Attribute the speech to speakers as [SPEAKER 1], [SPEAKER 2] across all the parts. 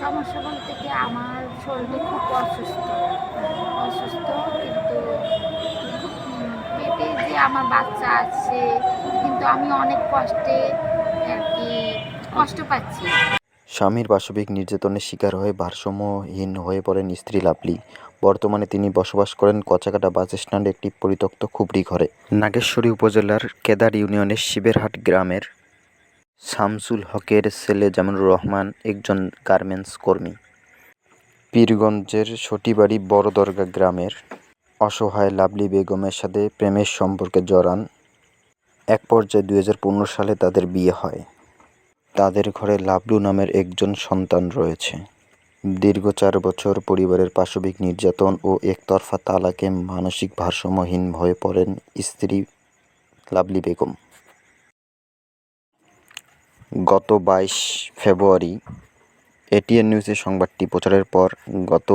[SPEAKER 1] সমস্যা বলতে কি আমার শরীরটা খুব অসুস্থ অসুস্থ কিন্তু পেটে যে আমার বাচ্চা আছে কিন্তু আমি অনেক কষ্টে আর কি কষ্ট পাচ্ছি।
[SPEAKER 2] স্বামীর পাশবিক নির্যাতনের শিকার হয়ে ভারসাম্যহীন হয়ে পড়েন স্ত্রী লাভলি। বর্তমানে তিনি বসবাস করেন কচাকাটা বাস স্ট্যান্ডে একটি পরিত্যক্ত খুবড়ি ঘরে। নাগেশ্বরী উপজেলার কেদার ইউনিয়নের শিবেরহাট গ্রামের শামসুল হকের ছেলে জামিনুর রহমান একজন গার্মেন্টস কর্মী। পীরগঞ্জের সটিবাড়ি বড় দরগা গ্রামের অসহায় লাভলি বেগমের সাথে প্রেমের সম্পর্কে জড়ান। এক পর্যায়ে দু হাজার পনেরো সালে তাদের বিয়ে হয়। তাদের ঘরে লাবলু নামের একজন সন্তান রয়েছে। দীর্ঘ চার বছর পরিবারের পাশবিক নির্যাতন ও একতরফা তালাকে মানসিক ভারসাম্যহীন হয়ে পড়েন স্ত্রী লাভলি বেগম। গত বাইশ ফেব্রুয়ারি এটিএন নিউজে সংবাদটি প্রচারের পর গত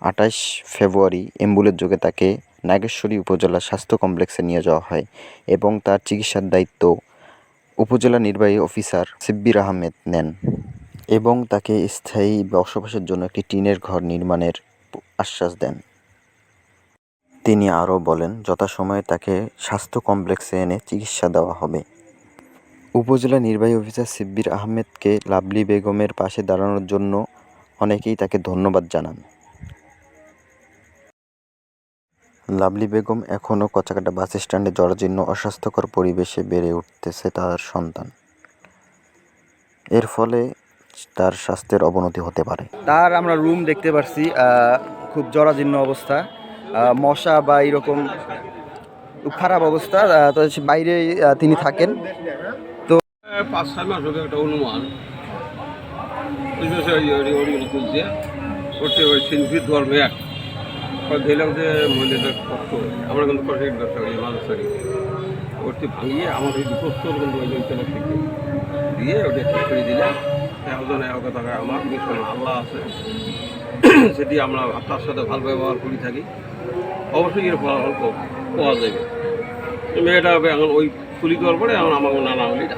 [SPEAKER 2] আঠাশ ফেব্রুয়ারি অ্যাম্বুলেন্স যোগে তাকে নাগেশ্বরী উপজেলা স্বাস্থ্য কমপ্লেক্সে নিয়ে যাওয়া হয় এবং তার চিকিৎসার দায়িত্ব উপজেলা নির্বাহী অফিসার সিব্বির আহমেদ নেন এবং তাকে স্থায়ী বসবাসের জন্য একটি টিনের ঘর নির্মাণের আশ্বাস দেন। তিনি আরও বলেন, যথাসময়ে তাকে স্বাস্থ্য কমপ্লেক্সে এনে চিকিৎসা দেওয়া হবে। উপজেলা নির্বাহী অফিসার সিব্বির আহমেদকে লাভলি বেগমের পাশে দাঁড়ানোর জন্য অনেকেই তাকে ধন্যবাদ জানান। লাভলি বেগম এখনও কচাকাটা বাস স্ট্যান্ডে জরাজীর্ণ, অস্বাস্থ্যকর পরিবেশে বেড়ে উঠতেছে তার সন্তান। এর ফলে তার স্বাস্থ্যের অবনতি হতে পারে।
[SPEAKER 3] তার আমরা রুম দেখতে পারছি খুব জরাজীর্ণ অবস্থা মশা বা এরকম খারাপ অবস্থা বাইরে তিনি থাকেন।
[SPEAKER 4] পাঁচ ছয় মাস হবে একটা অনুমান। তুলছে। করতে ওই সিনফির ধর্মে এক। দিলাম যে মহিলাদের কষ্ট। আমরা কিন্তু কষ্ট ব্যবসা করি মাছ করি। ওটি ভাঙিয়ে ওই দুপস্তর কিন্তু ওই অঞ্চল থেকে দিয়ে ওটা ঠিক করে দিলে একজন এক কথা আমার মিশন আল্লাহ আছে? সেটি আমরা তার সাথে ভালো ব্যবহার করে থাকি। অবশ্যই এর ফলাফল পাওয়া- যাবে। মেয়েটা এখন ওই তুলি দেওয়ার পরে এখন আমাকে নানা হলি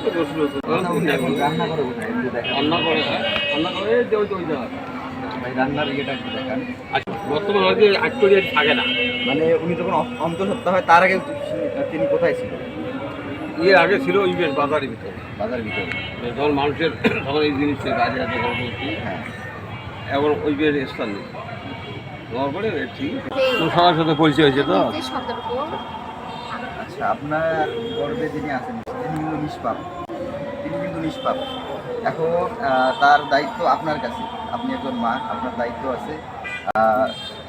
[SPEAKER 4] রান্না করে রান্না করে জায়গা।
[SPEAKER 3] রান্নার
[SPEAKER 4] থাকে না
[SPEAKER 3] মানে উনি যখন অন্তঃসত্ত্বা হয় তার আগে তিনি কোথায় ছিলেন
[SPEAKER 4] এর আগে ছিল বেশ বাজারের ভিতরে
[SPEAKER 3] বাজার ভিতরে
[SPEAKER 4] যখন মানুষের তখন এই জিনিসটা কাজে গর্ভবতী
[SPEAKER 3] হ্যাঁ
[SPEAKER 4] এখন ওই বেশ স্থান নেই নেওয়ার পরে ঠিক সবার সাথে পরিচয় হয়েছে তো
[SPEAKER 3] আচ্ছা আপনার গর্বে যিনি কিন্তু নিষ্পাপ। তিনি কিন্তু নিষ্পাপ। এখন তার দায়িত্ব আপনার কাছে। আপনি একজন মা আপনার দায়িত্ব আছে।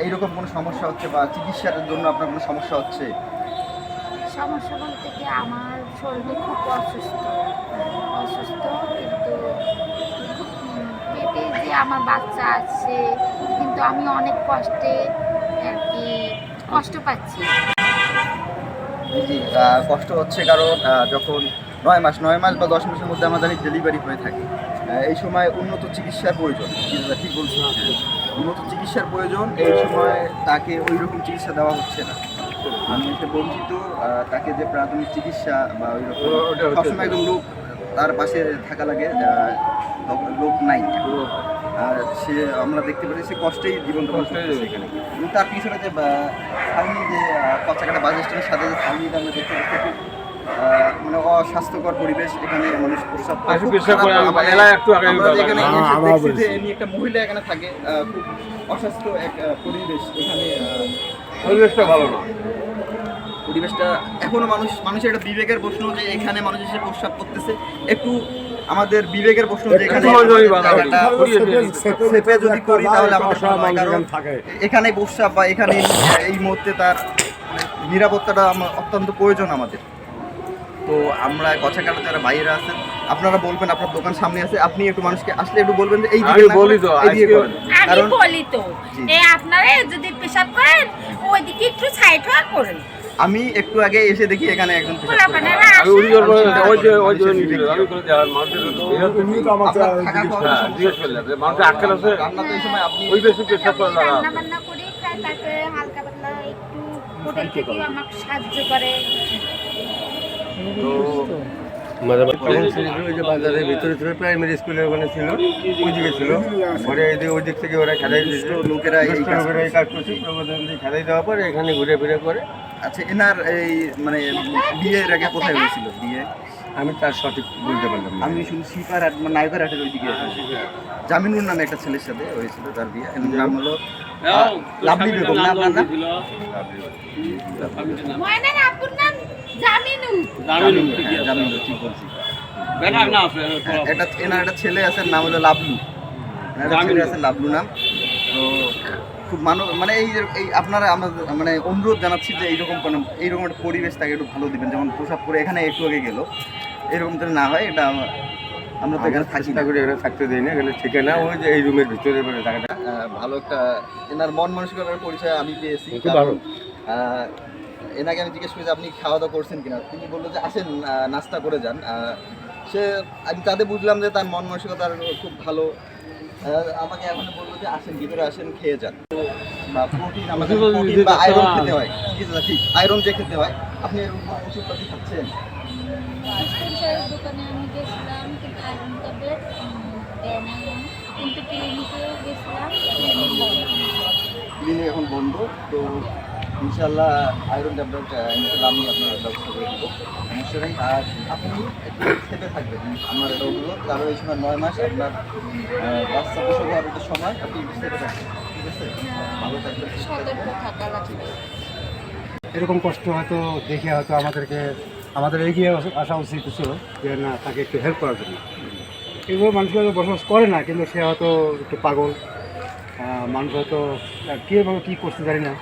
[SPEAKER 3] এইরকম কোনো সমস্যা হচ্ছে বা চিকিৎসার জন্য আপনার কোনো সমস্যা হচ্ছে?
[SPEAKER 1] সমস্যা বলতে কি আমার শরীরটা খুব অসুস্থ। অসুস্থ কিন্তু পেটে যে আমার বাচ্চা আছে কিন্তু আমি অনেক কষ্টে আর কি কষ্ট পাচ্ছি।
[SPEAKER 3] কষ্ট হচ্ছে কারণ যখন নয় মাস নয় মাস বা দশ মাসের মধ্যে আমাদের ডেলিভারি হয়ে থাকে। এই সময় উন্নত চিকিৎসার প্রয়োজন। ঠিক বলছি। উন্নত চিকিৎসার প্রয়োজন এই সময় তাকে ওই রকম চিকিৎসা দেওয়া হচ্ছে না। আমি এসে বঞ্চিত তাকে যে প্রাথমিক চিকিৎসা বা ওই রকম সবসময় একজন লোক তার পাশে থাকা লাগে লোক নাই। আর সে আমরা দেখতে পাচ্ছি সে কষ্টেই জীবন যাপন
[SPEAKER 4] কষ্টেই।
[SPEAKER 3] এখানে। তার পিছনে যে ছাউনি যে কচাকাটা বাস স্ট্যান্ডের সাথে যে ছাউনিটা আমরা দেখতে পাচ্ছি মানে অস্বাস্থ্যকর পরিবেশ এখানে মানুষ প্রস্রাব মানে
[SPEAKER 4] এলাকায় একটু।
[SPEAKER 3] এমনি মহিলা এখানে থাকে খুব অস্বাস্থ্য এক পরিবেশ এখানে
[SPEAKER 4] পরিবেশটা ভালো না।
[SPEAKER 3] পরিবেশটা এখনও মানুষ মানুষের একটা বিবেকের প্রশ্ন যে এখানে মানুষ এসে প্রস্রাব করতেছে। একটু আমাদের বিবেকের প্রশ্ন যে এখানে সেপে যদি করি তাহলে আমাদের কারণ এখানে প্রস্রাব বা এখানে এই মুহূর্তে তার মানে নিরাপত্তাটা আমার অত্যন্ত প্রয়োজন আমাদের। তো আমরা কচাকাটা যারা বাইরে আছেন আপনারা বলবেন আপনার দোকান সামনে আছে আপনি একটু মানুষকে আসলে একটু বলবেন যে এই দিকে
[SPEAKER 4] বলি তো,
[SPEAKER 3] এই দিকে
[SPEAKER 5] আমি
[SPEAKER 3] কারণ
[SPEAKER 5] বলি তো। যে আপনারা যদি পেশাব করেন ওইদিকে একটু সাইড হওয়া করেন।
[SPEAKER 3] আমি একটু আগে এসে দেখি এখানে একজন
[SPEAKER 5] হালকা পাতলা একটু আমাকে সাহায্য করে।
[SPEAKER 4] তো
[SPEAKER 6] তখন ওই যে বাজারের ভিতরে ছিল প্রাইমারি স্কুলের ওখানে ছিল ওইদিকে ছিল। পরে এই ওই দিক থেকে ওরা খেলাই
[SPEAKER 3] লোকেরা এই কাজ
[SPEAKER 6] লোকেরা এই কাজ করছে। খেলাই দেওয়ার পরে এখানে ঘুরে ফিরে করে।
[SPEAKER 3] আচ্ছা এনার এই মানে বিয়ের আগে কোথায় হয়েছিল? বিয়ে?
[SPEAKER 6] আমি তার সঠিক বলতে পারলাম
[SPEAKER 3] আমি শুধু শিপার মানে নায়কের হাটের ওইদিকে। জামিনুর নামে একটা ছেলের সাথে হয়েছিল তার বিয়ে। এর নাম হলো লাভলি বেগম। না আপনার নাম?
[SPEAKER 5] জামিনু।
[SPEAKER 3] হ্যাঁ, এনার একটা ছেলে আছে নাম হলো লাভলু এনার ছেলে আছে লাভলু নাম। তো খুব মানব মানে এই যে- এই আপনারা আমাদের মানে অনুরোধ জানাচ্ছি যে এইরকম কোনো এইরকম একটা পরিবেশ তাকে একটু ভালো দিবেন। যেমন প্রসাব করে এখানে একটু আগে গেল। এরকম যেন না হয় এটা আমরা তো এখানে থাকি না।
[SPEAKER 6] করে এখানে থাকতে দিই না এখানে ঠিকানা ওই যে এই রুমের ভিতরে মানে থাকাটা
[SPEAKER 3] ভালো একটা এনার মন মানসিকতার পরিচয় আমি পেয়েছি। এনাকে আমি জিজ্ঞেস করি যে আপনি খাওয়া দাওয়া করছেন কিনা? তিনি বলল যে আসেন নাস্তা করে যান। সে আমি তাতে বুঝলাম যে তার মন মানসিকতার খুব ভালো। আমাকে এখন বলল যে আসেন ভিতরে আসেন খেয়ে যান। বা প্রোটিন আমাদের প্রোটিন বা আয়রন খেতে হয়। ঠিক। আয়রন যে খেতে হয়। আপনি এরকম ওষুধপাতি খাচ্ছেন?
[SPEAKER 1] দোকানে আমি গেছিলাম কিন্তু আয়রন ট্যাবলেট দেয় না কিন্তু ক্লিনিকে গেছিলাম ক্লিনিক
[SPEAKER 3] এখন বন্ধ তো ইনশাল্লাহ আয়রন ট্যাবলেট ইনশাল্লাহ আমি আপনার ব্যবস্থা করে দেবো। সমস্যা নেই আর আপনি একটু সেফে থাকবেন আমার এটা অনুরোধ। কারণ এই সময় নয় মাস আপনার বাচ্চা প্রসব একটা সময় আপনি একটু সেফে থাকবেন ঠিক আছে? ভালো থাকবেন
[SPEAKER 7] এরকম কষ্ট হয়তো দেখে হয়তো আমাদেরকে আমাদের এগিয়ে আসা- আসা উচিত ছিল যে না তাকে একটু হেল্প করার জন্য। এগুলো মানুষ হয়তো বসবাস করে না কিন্তু সে হয়তো একটু পাগল। মানুষ হয়তো কীভাবে কী করতে জানি না।